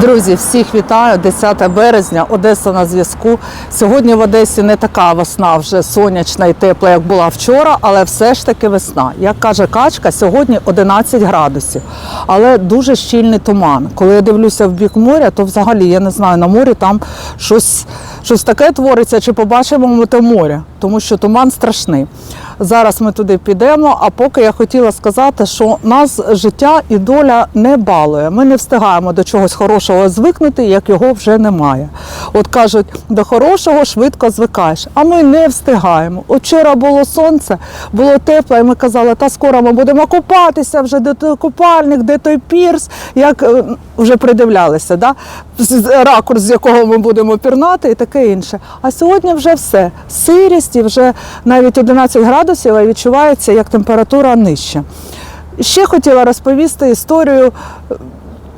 Друзі, всіх вітаю. 10 березня, Одеса на зв'язку. Сьогодні в Одесі не така весна вже сонячна і тепла, як була вчора, але все ж таки весна. Як каже качка, сьогодні 11 градусів, але дуже щільний туман. Коли я дивлюся в бік моря, то взагалі я не знаю, на морі там щось, щось таке твориться, чи побачимо ми те море, тому що туман страшний. Зараз ми туди підемо. А поки я хотіла сказати, що нас життя і доля не балує. Ми не встигаємо до чогось хорошого звикнути, як його вже немає. От кажуть, до хорошого швидко звикаєш, а ми не встигаємо. Вчора було сонце, було тепло, і ми казали, та скоро ми будемо купатися, вже де той купальник, де той пірс, як е, вже придивлялися, да? ракурс, з якого ми будемо пірнати, і таке інше. А сьогодні вже все. Сирість і вже навіть 11 градусів, а відчувається як температура нижча. Ще хотіла розповісти історію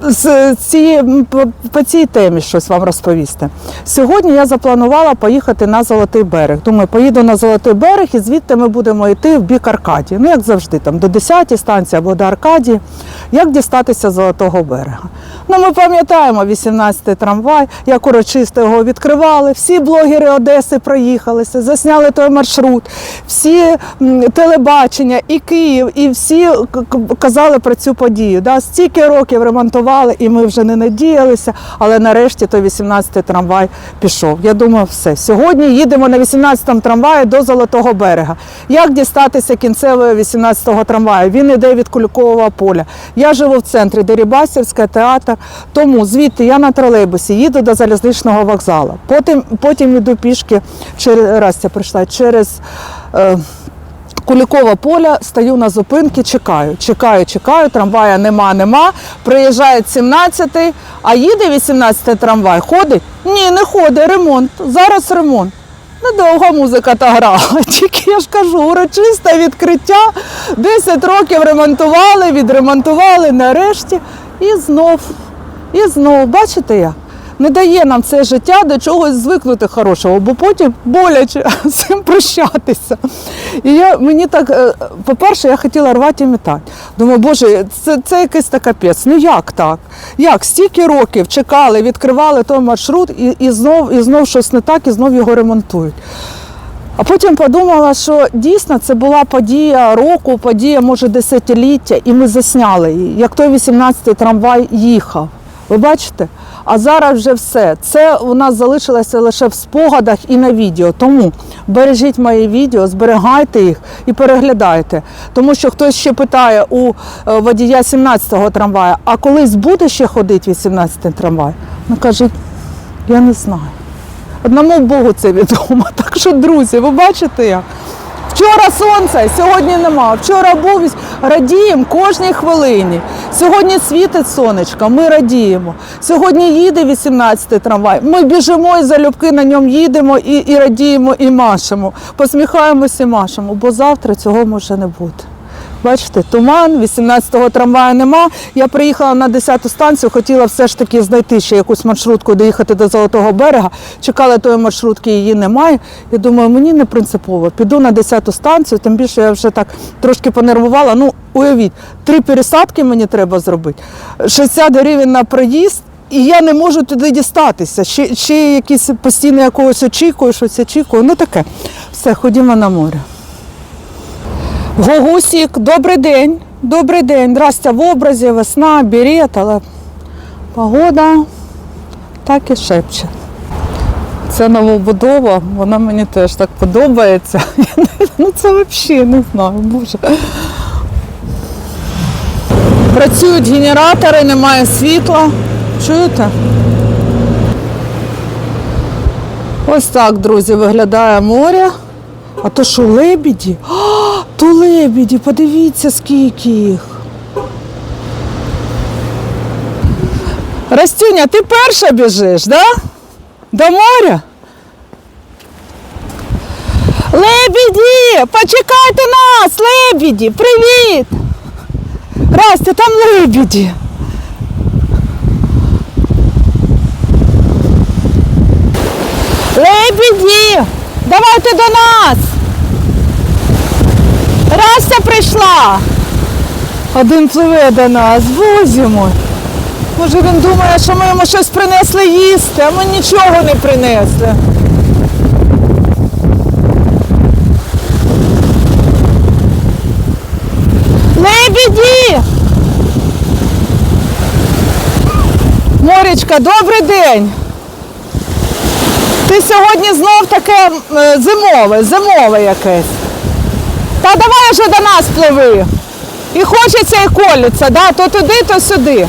з цієї по, цій темі щось вам розповісти. Сьогодні я запланувала поїхати на Золотий берег. Думаю, поїду на Золотий берег і звідти ми будемо йти в бік Аркадії. Ну, як завжди, там до 10-ї станції або до Аркадії. Як дістатися Золотого берега? Ну, ми пам'ятаємо 18-й трамвай, як урочисто його відкривали. Всі блогери Одеси проїхалися, засняли той маршрут, всі телебачення, і Київ, і всі казали про цю подію. Да? Стільки років ремонтували, і ми вже не надіялися, але нарешті той 18-й трамвай пішов. Я думаю, все. Сьогодні їдемо на 18-му трамваї до Золотого берега. Як дістатися кінцевого 18-го трамваю? Він іде від Куликового поля. Я живу в центрі Дерибасівська, театр. Тому звідти я на тролейбусі їду до залізничного вокзалу. Потім, потім йду пішки через раз я прийшла через. Е, Кулікова поля, стою на зупинці, чекаю, чекаю, чекаю, трамвая нема, нема. Приїжджає 17-й, а їде 18-й трамвай. Ходить? Ні, не ходить, ремонт. Зараз ремонт. Недовго музика та грала. Тільки я ж кажу, урочисте відкриття. 10 років ремонтували, відремонтували нарешті. І знов, і знов, бачите як? Не дає нам це життя до чогось звикнути хорошого, бо потім боляче з цим прощатися. І я, мені так, е, по-перше, я хотіла рвати і метати. Думаю, боже, це, це якийсь та капець. Ну як так? Як? Стільки років чекали, відкривали той маршрут, і, і, знов, і знов щось не так, і знов його ремонтують. А потім подумала, що дійсно це була подія року, подія, може, десятиліття, і ми засняли її, як той 18-й трамвай їхав. Ви бачите? А зараз вже все. Це у нас залишилося лише в спогадах і на відео. Тому бережіть мої відео, зберігайте їх і переглядайте. Тому що хтось ще питає у е, водія 17-го трамвая, а колись буде ще ходити 18-й трамвай? Ну кажуть, я не знаю. Одному Богу це відомо. Так що, друзі, ви бачите як? Вчора сонце, сьогодні нема. Вчора був радіємо кожній хвилині. Сьогодні світить сонечко, ми радіємо. Сьогодні їде 18-й трамвай. Ми біжимо і залюбки на ньому їдемо і, і радіємо, і машемо. Посміхаємося і машемо, бо завтра цього може не бути. Бачите, туман, 18-го трамваю нема. Я приїхала на 10-ту станцію, хотіла все ж таки знайти ще якусь маршрутку, доїхати до Золотого берега. Чекала тої маршрутки, її немає. Я думаю, мені не принципово. Піду на 10-ту станцію, тим більше я вже так трошки понервувала. Ну, уявіть, три пересадки мені треба зробити, 60 гривень на проїзд. І я не можу туди дістатися. Ще, ще якісь постійно якогось очікую, щось очікую. Ну таке. Все, ходімо на море. Гогусік, добрий день. Добрий день. Здрастя в образі, весна, берет, але погода так і шепче. Ця новобудова, вона мені теж так подобається. Ну це взагалі не знаю, боже. Працюють генератори, немає світла. Чуєте? Ось так, друзі, виглядає море. А то що лебіді? То лебіді, подивіться, скільки їх. Растюня, ти перша біжиш, да? До моря? Лебіді! Почекайте нас! Лебіді! Привіт! Растя, там лебіді! Лебіді! Давайте до нас! Растя прийшла! Один пливе до нас, мой! Може він думає, що ми йому щось принесли їсти, а ми нічого не принесли. Лебеді! Морічка, добрий день. Ти сьогодні знов таке е, зимове, зимове якесь. Та давай вже до нас пливи. І хочеться, і колються, да? то туди, то сюди.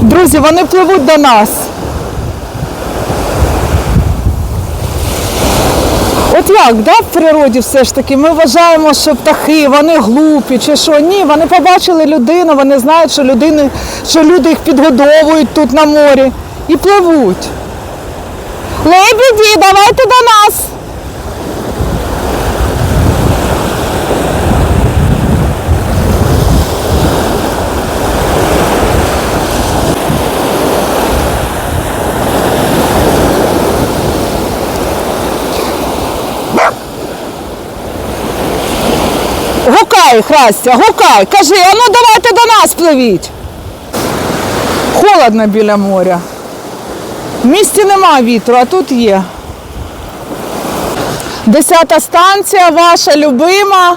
Друзі, вони пливуть до нас. От як, да, в природі все ж таки, ми вважаємо, що птахи, вони глупі чи що. Ні, вони побачили людину, вони знають, що, людини, що люди їх підгодовують тут на морі і пливуть. Лебеді, давайте до нас. Гукай, Храстя, гукай, кажи, а ну давайте до нас пливіть. Холодно біля моря. В місті нема вітру, а тут є. Десята станція, ваша любима.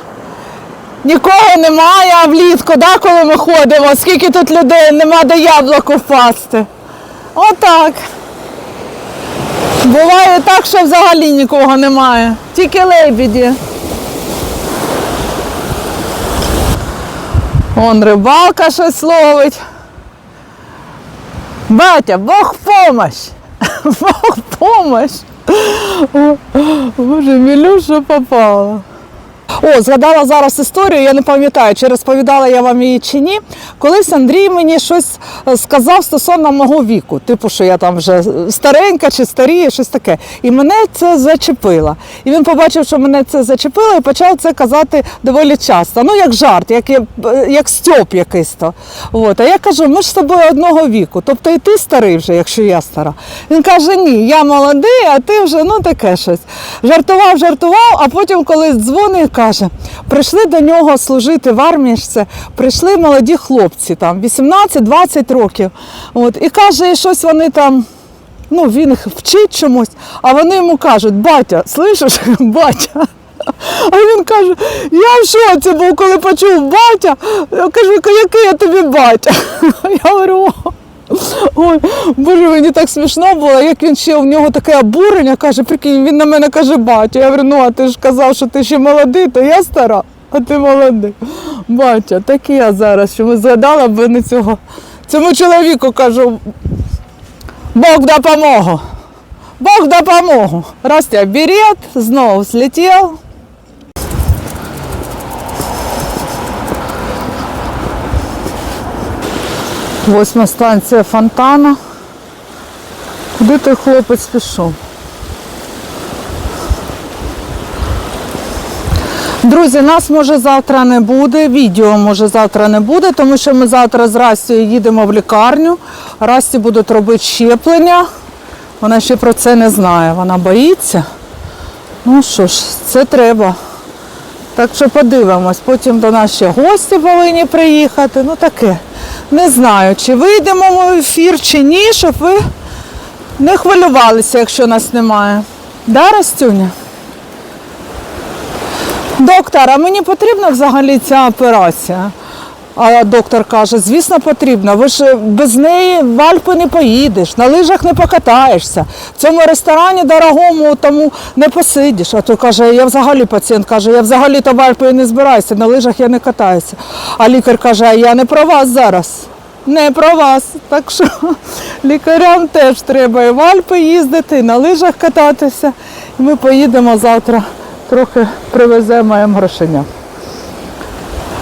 Нікого немає, а влітку, да, коли ми ходимо, скільки тут людей, нема де яблуко впасти. Отак. Буває так, що взагалі нікого немає. Тільки лебіді. Он рибалка щось ловить. Батя, Бог помощь! Бог помощь! Боже, Мілюша попала. О, згадала зараз історію, я не пам'ятаю, чи розповідала я вам її чи ні. Колись Андрій мені щось е, сказав стосовно мого віку, типу, що я там вже старенька чи старіє, щось таке. І мене це зачепило. І він побачив, що мене це зачепило, і почав це казати доволі часто. Ну, як жарт, як, є- як стьоп якийсь то. От. А я кажу, ми ж з тобою одного віку. Тобто і ти старий вже, якщо я стара. Він каже, ні, я молодий, а ти вже ну таке щось. Жартував, жартував, а потім, коли дзвонить, каже, прийшли до нього служити в армії, прийшли молоді хлопці, там 18-20 років. От, і каже, щось вони там. Ну, він їх вчить чомусь, а вони йому кажуть, батя, слышиш, батя. А він каже, я в шоці був, коли почув батя. Я кажу, який я тобі батя? Я говорю, «О, Ой, боже, мені так смішно було, як він ще у нього таке обурення, каже, прикинь, він на мене каже, батя. Я говорю, ну а ти ж казав, що ти ще молодий, то я стара, а ти молодий. Батя, так і я зараз, що ми згадала б не цього. Цьому чоловіку кажу, Бог допомогу. Бог допомогу. Растя берет, знову злетів. Восьма станція фонтана. Куди той хлопець пішов? Друзі, нас може завтра не буде, відео може завтра не буде, тому що ми завтра з Растю їдемо в лікарню. Расті будуть робити щеплення. Вона ще про це не знає, вона боїться. Ну що ж, це треба. Так що подивимось. Потім до нас ще гості повинні приїхати. Ну таке. Не знаю, чи вийдемо в ефір, чи ні, щоб ви не хвилювалися, якщо нас немає. Да, Растюня? Доктор, а мені потрібна взагалі ця операція? А доктор каже, звісно, потрібно. Ви ж без неї в Альпи не поїдеш, на лижах не покатаєшся. В цьому ресторані дорогому тому не посидиш. А той каже, я взагалі пацієнт каже, я взагалі то в Альпи не збираюся, на лижах я не катаюся. А лікар каже, я не про вас зараз. Не про вас. Так що лікарям теж треба і в Альпи їздити, і на лижах кататися. І ми поїдемо завтра, трохи привеземо їм грошеня.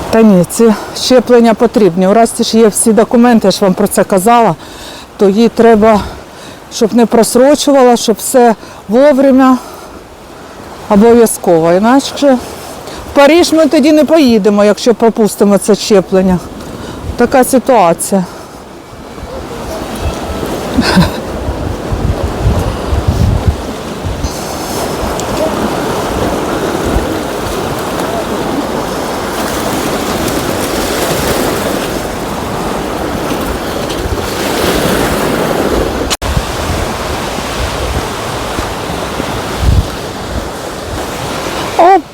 Та ні, ці щеплення потрібні. У Расті ж є всі документи, я ж вам про це казала, то їй треба, щоб не просрочувала, щоб все вовремя обов'язково. Інакше в Париж ми тоді не поїдемо, якщо пропустимо це щеплення. Така ситуація.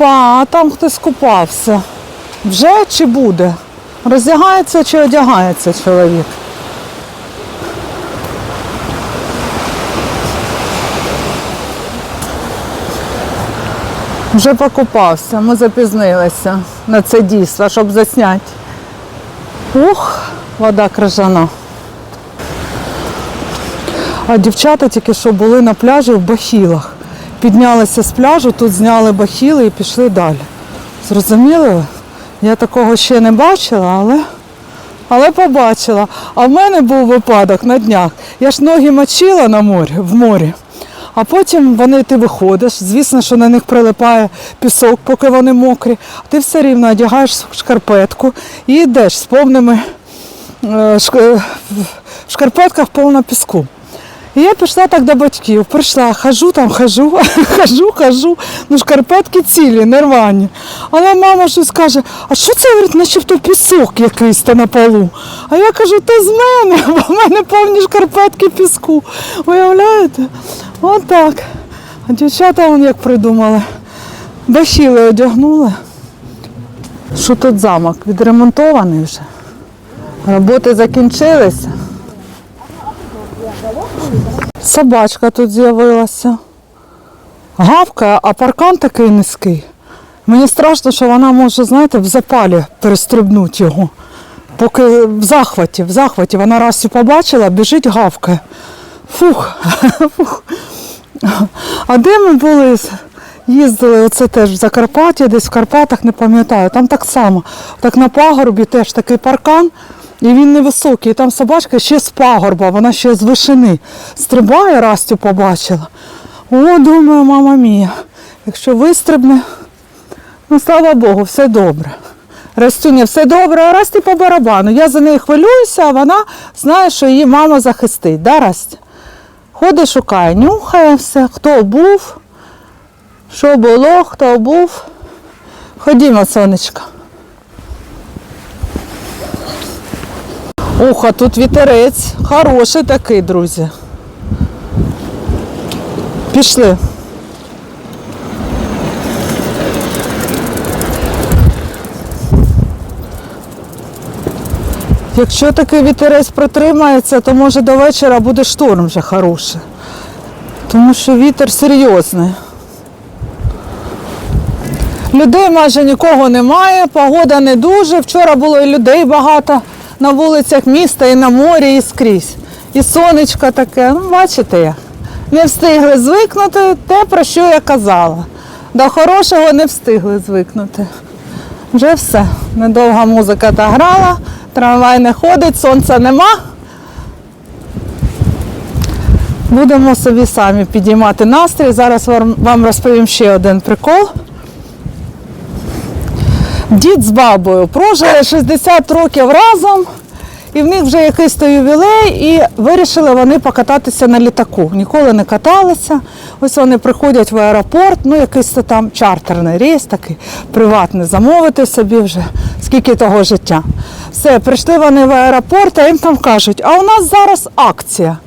Опа, а там хтось купався. Вже чи буде? Роздягається чи одягається чоловік? Вже покупався, ми запізнилися на це дійство, щоб засняти. Ух, вода крижана. А дівчата тільки що були на пляжі в бахілах. Піднялися з пляжу, тут зняли бахіли і пішли далі. Зрозуміли? Я такого ще не бачила, але, але побачила. А в мене був випадок на днях. Я ж ноги мочила на морі, в морі. А потім вони ти виходиш, звісно, що на них прилипає пісок, поки вони мокрі. А ти все рівно одягаєш шкарпетку і йдеш з повними е, в шкарпетках повно піску. І я пішла так до батьків, прийшла, хожу там, хожу, хожу, хожу, ну шкарпетки цілі, нервані. Але мама щось каже, а що це говорить, начебто пісок якийсь та на полу. А я кажу, то з мене, бо в мене повні шкарпетки піску. Уявляєте? Отак. А дівчата вон як придумали. Бахіли одягнули. Що тут замок? Відремонтований вже. Роботи закінчилися. Собачка тут з'явилася. Гавкає, а паркан такий низький. Мені страшно, що вона може, знаєте, в запалі перестрибнути його. Поки в захваті, в захваті. Вона раз побачила, біжить, гавкає. Фух, фух. А де ми були? Їздили, оце теж в Закарпатті, десь в Карпатах, не пам'ятаю. Там так само. Так на пагорбі теж такий паркан, і він невисокий. І там собачка ще з пагорба, вона ще з вишини. Стрибає, Растю побачила. О, думаю, мама мія, якщо вистрибне, ну слава Богу, все добре. Растюня, все добре, а Расті по барабану. Я за нею хвилююся, а вона знає, що її мама захистить. Да, Растя? Ходить, шукає, нюхає все, хто був, що було, хто був. Ходімо, сонечко. Ух, тут вітерець. Хороший такий, друзі. Пішли. Якщо такий вітерець протримається, то може до вечора буде шторм вже хороший. Тому що вітер серйозний. Людей майже нікого немає, погода не дуже. Вчора було і людей багато на вулицях міста, і на морі, і скрізь. І сонечко таке. Ну, бачите як. Не встигли звикнути те, про що я казала. До хорошого не встигли звикнути. Вже все. Недовга музика та грала, трамвай не ходить, сонця нема. Будемо собі самі підіймати настрій. Зараз вам- розповім ще один прикол. Дід з бабою прожили 60 років разом, і в них вже якийсь то ювілей, і вирішили вони покататися на літаку. Ніколи не каталися. Ось вони приходять в аеропорт, ну якийсь то там чартерний рейс, такий приватний, замовити собі вже скільки того життя. Все, прийшли вони в аеропорт, а їм там кажуть, а у нас зараз акція.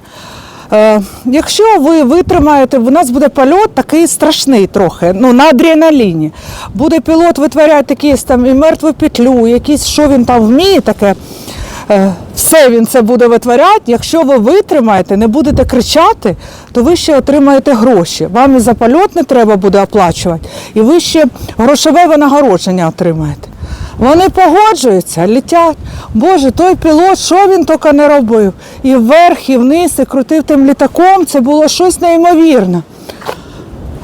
Е, якщо ви витримаєте, у нас буде польот такий страшний трохи, ну на адреналіні. Буде пілот витворяти якісь там і мертву петлю, якісь, що він там вміє таке. Е, все він це буде витворяти. Якщо ви витримаєте, не будете кричати, то ви ще отримаєте гроші. Вам і за польот не треба буде оплачувати, і ви ще грошове винагородження отримаєте. Вони погоджуються, літять. Боже, той пілот, що він тільки не робив? І вверх, і вниз, і крутив тим літаком. Це було щось неймовірне.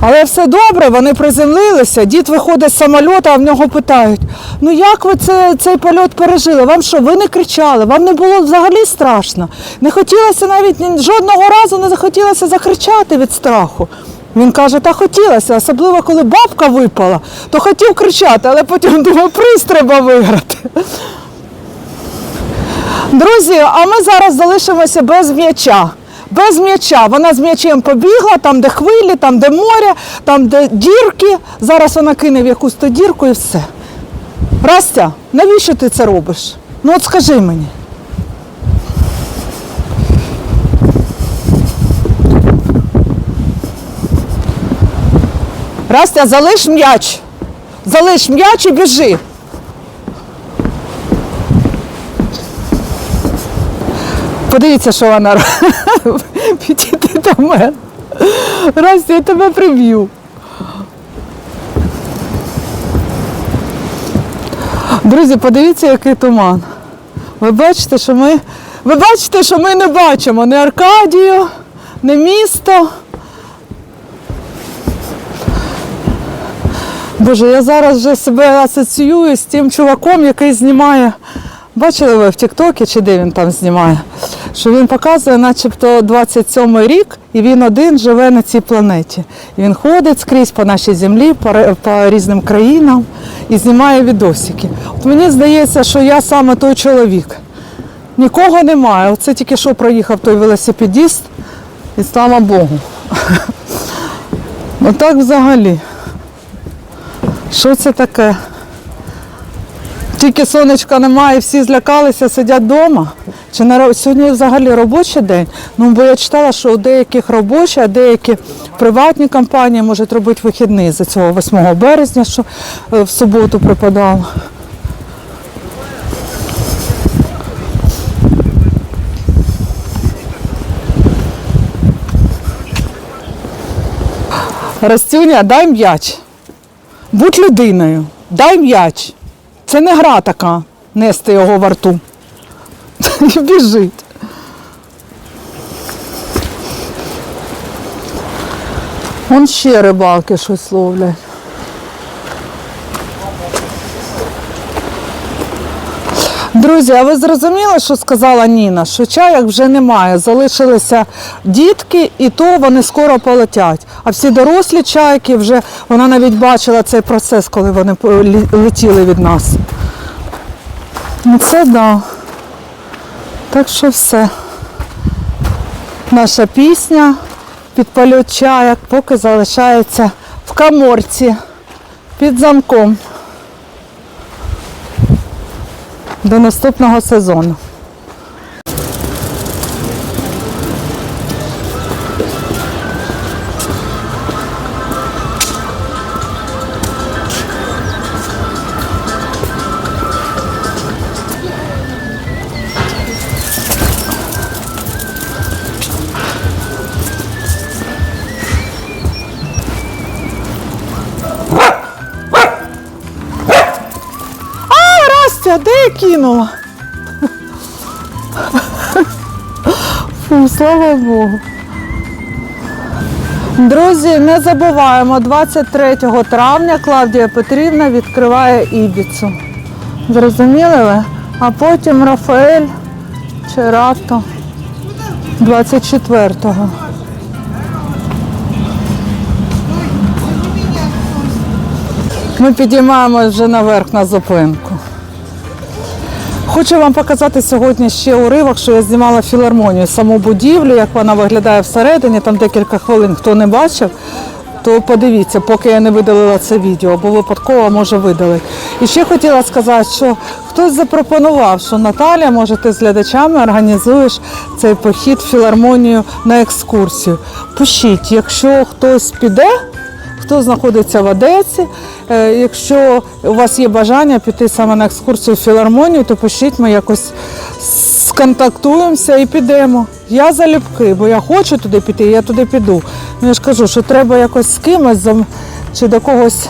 Але все добре, вони приземлилися, дід виходить з самольоту, а в нього питають: ну як ви це, цей польот пережили? Вам що, ви не кричали? Вам не було взагалі страшно? Не хотілося навіть жодного разу не захотілося закричати від страху. Він каже, та хотілося, особливо коли бабка випала, то хотів кричати, але потім думав, приз треба виграти. Друзі, а ми зараз залишимося без м'яча. Без м'яча. Вона з м'ячем побігла, там, де хвилі, там, де море, там, де дірки. Зараз вона кине в якусь то дірку і все. Растя, навіщо ти це робиш? Ну от скажи мені. Растя, залиш м'яч. Залиш м'яч і біжи. Подивіться, що вона робить. До мене. Растя, я тебе приб'ю. Друзі, подивіться, який туман. Ви бачите, що ми. Ви бачите, що ми не бачимо ні Аркадію, ні місто. Боже, я зараз вже себе асоціюю з тим чуваком, який знімає. Бачили ви в Тіктокі чи де він там знімає? Що він показує, начебто 27-й рік, і він один живе на цій планеті. І він ходить скрізь по нашій землі, по, по різним країнам і знімає відосики. От мені здається, що я саме той чоловік. Нікого немає. Оце тільки що проїхав той велосипедіст, і слава Богу. Отак взагалі. Що це таке? Тільки сонечка немає, всі злякалися, сидять вдома. Чи ро- сьогодні взагалі робочий день? Ну, бо я читала, що у деяких робочі, а деякі приватні компанії можуть робити вихідний за цього 8 березня, що е, в суботу припадало. Растюня, дай м'яч. Будь людиною, дай м'яч. Це не гра така, нести його во рту. І біжить. Вон ще рибалки щось ловлять. Друзі, а ви зрозуміли, що сказала Ніна? Що чайок вже немає. Залишилися дітки, і то вони скоро полетять. А всі дорослі чайки вже вона навіть бачила цей процес, коли вони летіли від нас. Ну це да. Так що все. Наша пісня під польот чаяк поки залишається в каморці під замком. До наступного сезону. Кинула? Фу, слава Богу. Друзі, не забуваємо, 23 травня Клавдія Петрівна відкриває Ібіцу. Зрозуміли ви? А потім Рафаель Черато 24-го. Ми підіймаємося вже наверх на зупинку. Хочу вам показати сьогодні ще уривок, що я знімала філармонію, саму будівлю, як вона виглядає всередині, там декілька хвилин, хто не бачив, то подивіться, поки я не видалила це відео, бо випадково може видалити. І ще хотіла сказати, що хтось запропонував, що Наталя, може, ти з глядачами організуєш цей похід в філармонію на екскурсію. Пишіть, якщо хтось піде, хто знаходиться в Одесі. Е, Якщо у вас є бажання піти саме на екскурсію в філармонію, то пишіть, ми якось сконтактуємося і підемо. Я залюбки, бо я хочу туди піти, я туди піду. Ну я ж кажу, що треба якось з кимось чи до когось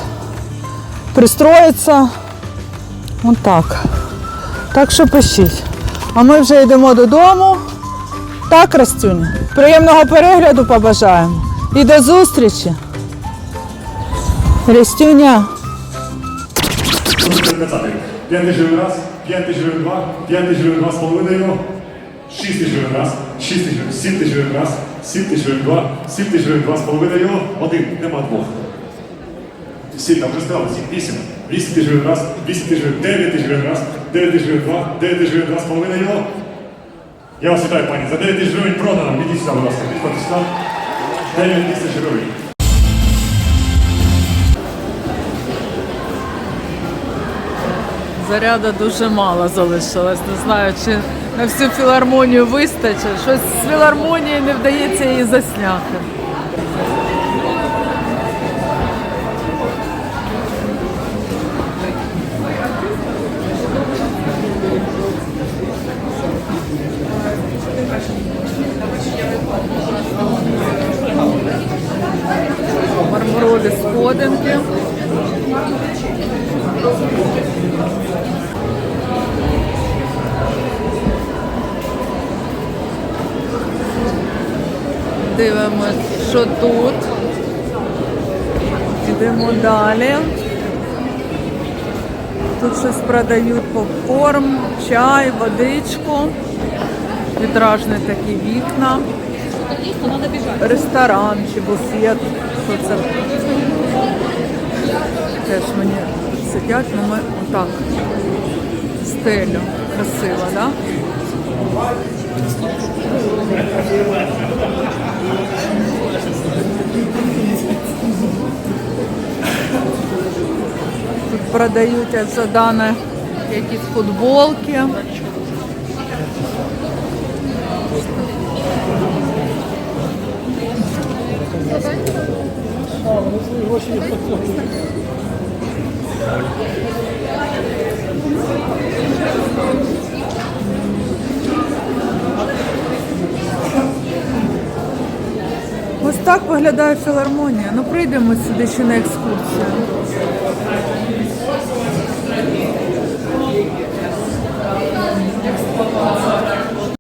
пристроїтися. Отак. Так що пишіть. А ми вже йдемо додому. Так, Растюня, приємного перегляду побажаємо. І до зустрічі. Рестюня. П'ятий живий раз, п'ятий живий два, п'ятий живий два з половиною, шістий живий раз, шістий живий, сімтий живий раз, сімтий живий два, сімтий живий два з половиною, один, нема двох. Сім, там вже стало, сім, вісім, вісім живий раз, вісім живий, дев'ятий живий раз, дев'ятий живий два, дев'ятий живий два з половиною. Я вас вітаю, пані, за 9 тисяч гривень продано, відійдіть сюди, будь ласка, підходьте сюди. 9 тисяч гривень. заряду дуже мало залишилось. Не знаю, чи на всю філармонію вистачить. Щось з філармонії не вдається її засняти. Мармурові сходинки. Подивимось, що тут. Йдемо далі. Тут щось продають попкорн, чай, водичку. Вітражні такі вікна. Ресторан чи буфет. Що це? Теж мені сидять, ну ми отак. Стелю. Красиво, так? Да? Тут продають задане якісь футболки. Ось так виглядає філармонія. Ну прийдемо сюди ще на екскурсію.